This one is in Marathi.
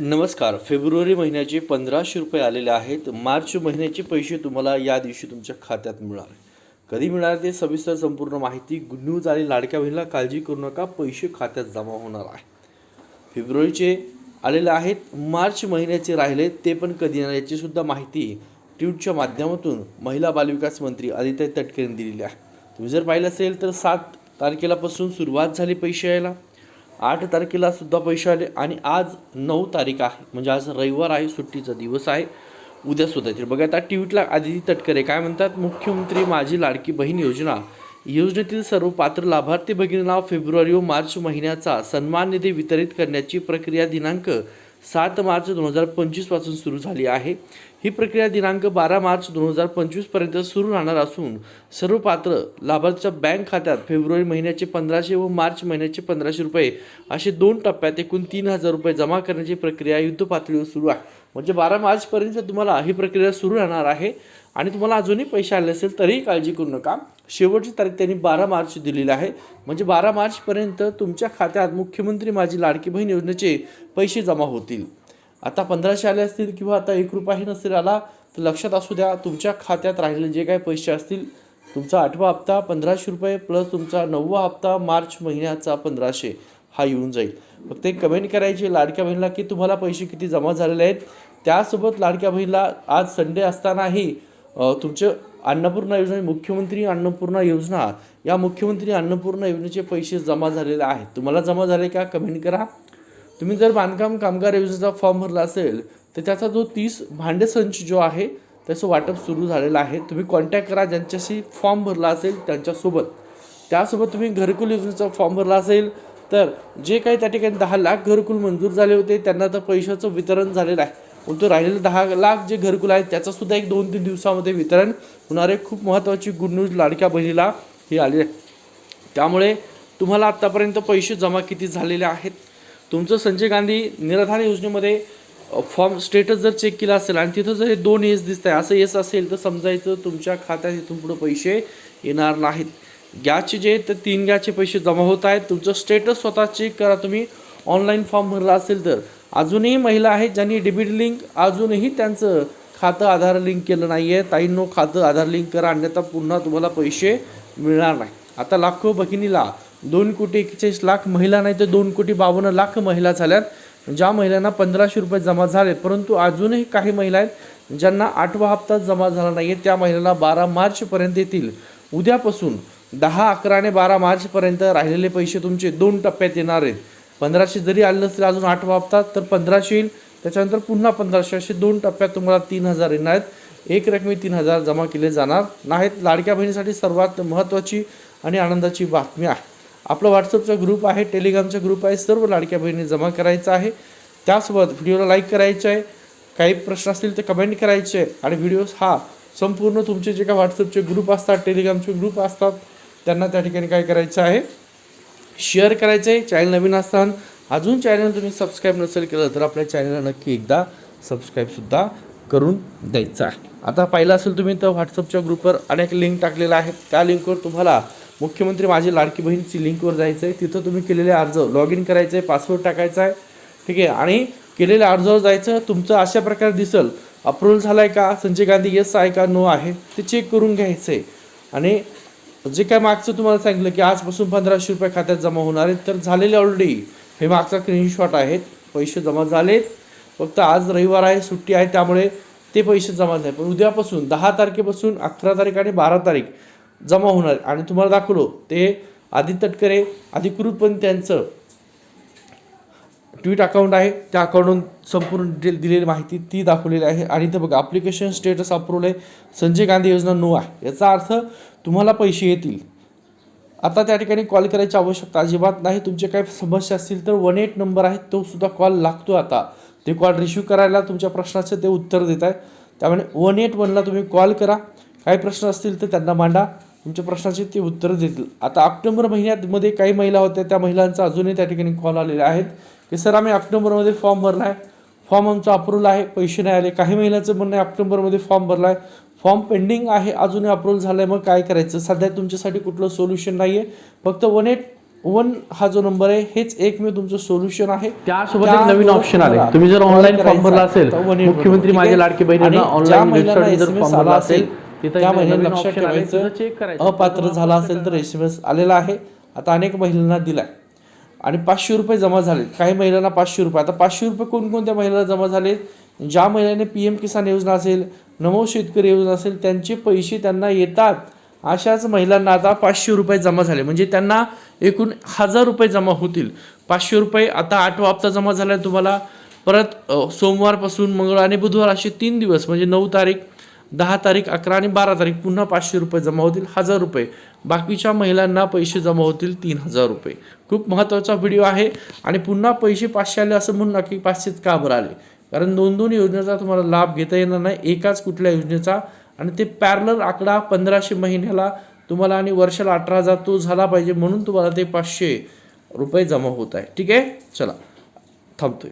नमस्कार. फेब्रुवारी महिन्याचे पंधराशे रुपये आलेले आहेत. मार्च महिन्याचे पैसे तुम्हाला या दिवशी तुमच्या खात्यात मिळणार कधी मिळणार ते सविस्तर संपूर्ण माहिती गुड न्यूज आणि लाडक्या बहिणीला काळजी करू नका. पैसे खात्यात जमा होणार आहे. फेब्रुवारीचे आलेले आहेत. मार्च महिन्याचे राहिले ते पण कधी येणार याची सुद्धा माहिती ट्विटच्या माध्यमातून महिला बालविकास मंत्री आदित्य तटकरेंनी दिलेली आहे. तुम्ही जर पाहिलं असेल तर सात तारखेलापासून सुरुवात झाली पैसे यायला. आठ तारखेला सुद्धा पैसे आले आणि आज नऊ तारीख आहे. म्हणजे आज रविवार आहे सुट्टीचा दिवस आहे. उद्या सुद्धा येतील. बघा आता ट्विटला आदिती तटकरे काय म्हणतात? मुख्यमंत्री माझी लाडकी बहीण योजना. योजनेतील सर्व पात्र लाभार्थी भगिनींना फेब्रुवारी व मार्च महिन्याचा सन्मान निधी वितरित करण्याची प्रक्रिया दिनांक सात मार्च दोन हजार पंचवीसपासून सुरू झाली आहे. ही प्रक्रिया दिनांक बारा मार्च दोन हजार पंचवीसपर्यंत सुरू राहणार असून सर्व पात्र लाभार्थीच्या बँक खात्यात फेब्रुवारी महिन्याचे पंधराशे व मार्च महिन्याचे पंधराशे रुपये असे दोन टप्प्यात एकूण तीन हजार रुपये जमा करण्याची प्रक्रिया युद्ध पातळीवर सुरू आहे. म्हणजे बारा मार्चपर्यंत तुम्हाला ही प्रक्रिया सुरू राहणार आहे आणि तुम्हाला अजूनही पैसे आले असेल तरीही काळजी करू नका. शेवटची तारीख त्यांनी बारा मार्च दिलेली आहे. म्हणजे बारा मार्चपर्यंत तुमच्या खात्यात मुख्यमंत्री माझी लाडकी बहीण योजनेचे पैसे जमा होतील. आता पंधराशे आले असतील किंवा आता एक रुपयाही नसेल आला तर लक्षात असू द्या तुमच्या खात्यात राहिलेले जे काही पैसे असतील तुमचा आठवा हप्ता पंधराशे रुपये प्लस तुमचा नववा हप्ता मार्च महिन्याचा पंधराशे. हा येऊन जाईल. फक्त एक कमेंट करायची लाडक्या बहिणीला की तुम्हाला पैसे किती जमा झालेले आहेत? त्यासोबत लाडक्या बहिणीला आज संडे असतानाही तुमचे अन्नपूर्णा योजना मुख्यमंत्री अन्नपूर्णा योजना या मुख्यमंत्री अन्नपूर्णा योजनेचे पैसे जमा झालेले आहेत. तुम्हाला जमा झाले का? कमेंट करा. तुम्ही जर बांधकाम कामगार योजनेचा फॉर्म भरला असेल तर त्याचा जो तीस भांडे संच जो आहे त्याचं वाटप सुरू झालेलं आहे. तुम्ही कॉन्टॅक्ट करा. ज्यांच्याशी फॉर्म भरला असेल त्यांच्यासोबत. त्यासोबत तुम्ही घरकुल योजनेचा फॉर्म भरला असेल तर जे काही त्या ठिकाणी दहा लाख घरकुल मंजूर झाले होते त्यांना तर पैशाचं वितरण झालेलं आहे. परंतु राहिलेले दहा लाख जे घरकुल आहेत त्याचंसुद्धा एक दोन तीन दिवसामध्ये वितरण होणार आहे. खूप महत्त्वाची गुड न्यूज लाडक्या बहिणीला ही आली आहे. त्यामुळे तुम्हाला आत्तापर्यंत पैसे जमा किती झालेले आहेत? तुमचं संजय गांधी निराधार योजनेमध्ये फॉर्म स्टेटस जर चेक केला असेल आणि तिथं जर हे दोन येस दिसत आहे असं येस असेल तर समजायचं तुमच्या खात्यात इथून पुढे पैसे येणार नाहीत. गॅसचे जे आहेत तर तीन गॅसचे पैसे जमा होत आहेत. तुमचं स्टेटस स्वतः चेक करा तुम्ही. ऑनलाईन फॉर्म भरला असेल तर. अजूनही महिला आहेत ज्यांनी डेबिट लिंक अजूनही त्यांचं खातं आधार लिंक केलं नाही आहे ताईंनो खातं आधार लिंक करा. अन्यथा पुन्हा तुम्हाला पैसे मिळणार नाही. आता लाखो भगिनीला दोन कोटी एक्केचाळीस लाख महिला नाही तर दोन कोटी बावन्न लाख महिला झाल्यात. ज्या महिलांना पंधराशे रुपये जमा झाले परंतु अजूनही काही महिला आहेत ज्यांना आठवा हप्ता जमा झाला नाही आहे त्या महिलांना बारा मार्चपर्यंत येतील. उद्यापासून दहा अकरा आणि बारा मार्चपर्यंत राहिलेले पैसे तुमचे दोन टप्प्यात येणार आहेत. पंधराशे जरी आले नसतील अजून आठ वापतात तर पंधराशे येईल. त्याच्यानंतर पुन्हा पंधराशे असे दोन टप्प्यात तुम्हाला तीन हजार येणार आहेत. एक रकमी तीन हजार जमा केले जाणार नाहीत. लाडक्या बहिणीसाठी सर्वात महत्त्वाची आणि आनंदाची बातमी आहे. आपला व्हॉट्सअपचा ग्रुप आहे टेलिग्रामचा ग्रुप आहे सर्व लाडक्या बहिणी जमा करायचा आहे. त्यासोबत व्हिडिओला लाईक करायचं आहे. काही प्रश्न असतील तर कमेंट करायचे आणि व्हिडिओज हा संपूर्ण तुमचे जे काही व्हॉट्सअपचे ग्रुप असतात टेलिग्रामचे ग्रुप असतात त्यांना त्या ठिकाणी काय करायचं आहे? शेअर करायचं आहे चॅनल नवीन असताना अजून चॅनल तुम्ही सबस्क्राईब नसेल केलं तर आपल्या चॅनलला नक्की एकदा सबस्क्राईबसुद्धा करून द्यायचं आहे. आता पाहिलं असेल तुम्ही तर व्हॉट्सअपच्या ग्रुपवर अनेक लिंक टाकलेल्या आहेत. त्या लिंकवर तुम्हाला मुख्यमंत्री माझी लाडकी बहीणची लिंकवर जायचं आहे तिथं तुम्ही केलेले अर्ज लॉग इन करायचं आहे पासवर्ड टाकायचा आहे. ठीक आहे? आणि केलेल्या अर्जावर जायचं तुमचं अशा प्रकारे दिसल अप्रूव्हल झाला आहे का? संजय गांधी येस आहे का? नो आहे? ते चेक करून घ्यायचं आहे आणि जे काय मागचं तुम्हाला सांगितलं की आजपासून पंधराशे रुपये खात्यात जमा होणार आहेत तर झालेले ऑलरेडी हे मागचा स्क्रीनशॉट आहेत. पैसे जमा झालेत. फक्त आज रविवार आहे सुट्टी आहे त्यामुळे ते पैसे जमा झाले. पण उद्यापासून दहा तारखेपासून अकरा तारीख आणि बारा तारीख जमा होणार आणि तुम्हाला दाखवलो ते आदित्य तटकरे अधिकृतपणे त्यांचं ट्विट अकाउंट आहे. त्या अकाउंटवरून संपूर्ण डिटेल दिलेली माहिती ती दाखवलेली आहे. आणि इथं बघा ॲप्लिकेशन स्टेटस अप्रूव्हल आहे. संजय गांधी योजना नो आहे. याचा अर्थ तुम्हाला पैसे येतील. आता त्या ठिकाणी कॉल करायची आवश्यकता अजिबात नाही. तुमचे काही समस्या असतील तर वन एट नंबर आहे. तो सुद्धा कॉल लागतो आता. ते कॉल रिसिव्ह करायला तुमच्या प्रश्नाचं ते उत्तर देत आहे. त्यामुळे वन एट वनला तुम्ही कॉल करा. काही प्रश्न असतील तर त्यांना मांडा. तुमच्या प्रश्नाचे ते उत्तर देतील. आता ऑक्टोबर महिन्यामध्ये काही महिला होत्या. त्या महिलांचा अजूनही त्या ठिकाणी कॉल आलेले आहेत. की सर आम्ही ऑक्टोबरमध्ये फॉर्म भरला आहे फॉर्म आमचा अप्रूव्हल आहे पैसे नाही आले. काही महिलांचं म्हणणं आहे ऑक्टोबरमध्ये फॉर्म भरला आहे फॉर्म पेंडिंग आहे अजूनही अप्रूव्हल झालं आहे मग काय करायचं? सध्या तुमच्यासाठी कुठलं सोल्युशन नाही आहे फक्त वन एट वन हा जो नंबर आहे हेच एकमेव तुमचं सोल्युशन आहे. त्यासोबत त्या एक नवीन ऑप्शन आले तुम्ही जर ऑनलाईन फॉर्म भरला असेल मुख्यमंत्री माझे? लाडके बहिणींना ज्या ऑनलाईन फॉर्म भरला असेल त्या नवीन लक्षात ठेवायचं अपात्र झाला असेल तर एस एम एस आलेला आहे. आता अनेक महिलांना दिलाय. आणि पाचशे रुपये जमा झालेत. काही महिलांना पाचशे रुपये. आता पाचशे रुपये कोणकोणत्या महिलांना जमा झालेत? ज्या महिलांनी पी एम किसान योजना असेल नमो शेतकरी योजना असेल त्यांचे पैसे त्यांना येतात. अशाच महिलांना आता पाचशे रुपये जमा झाले. म्हणजे त्यांना एकूण हजार रुपये जमा होतील. पाचशे रुपये आता आठवा हप्ता जमा झाला आहे तुम्हाला. परत सोमवारपासून मंगळवार आणि बुधवार असे तीन दिवस म्हणजे नऊ तारीख दहा तारीख अकरा आणि बारा तारीख पुन्हा पाचशे रुपये जमा होतील हजार रुपये. बाकीच्या महिलांना पैसे जमा होतील तीन हजार रुपये. खूप महत्त्वाचा व्हिडिओ आहे आणि पुन्हा पैसे पाचशे आले असं म्हणू नका की पाचशेच का बरं आले? कारण दोन दोन योजनेचा तुम्हाला लाभ घेता येणार नाही एकाच कुठल्या योजनेचा. आणि ते पॅरलर आकडा पंधराशे महिन्याला तुम्हाला आणि वर्षाला अठरा हजार तो झाला पाहिजे म्हणून तुम्हाला ते पाचशे रुपये जमा होत आहे. ठीक आहे? चला थांबतोय.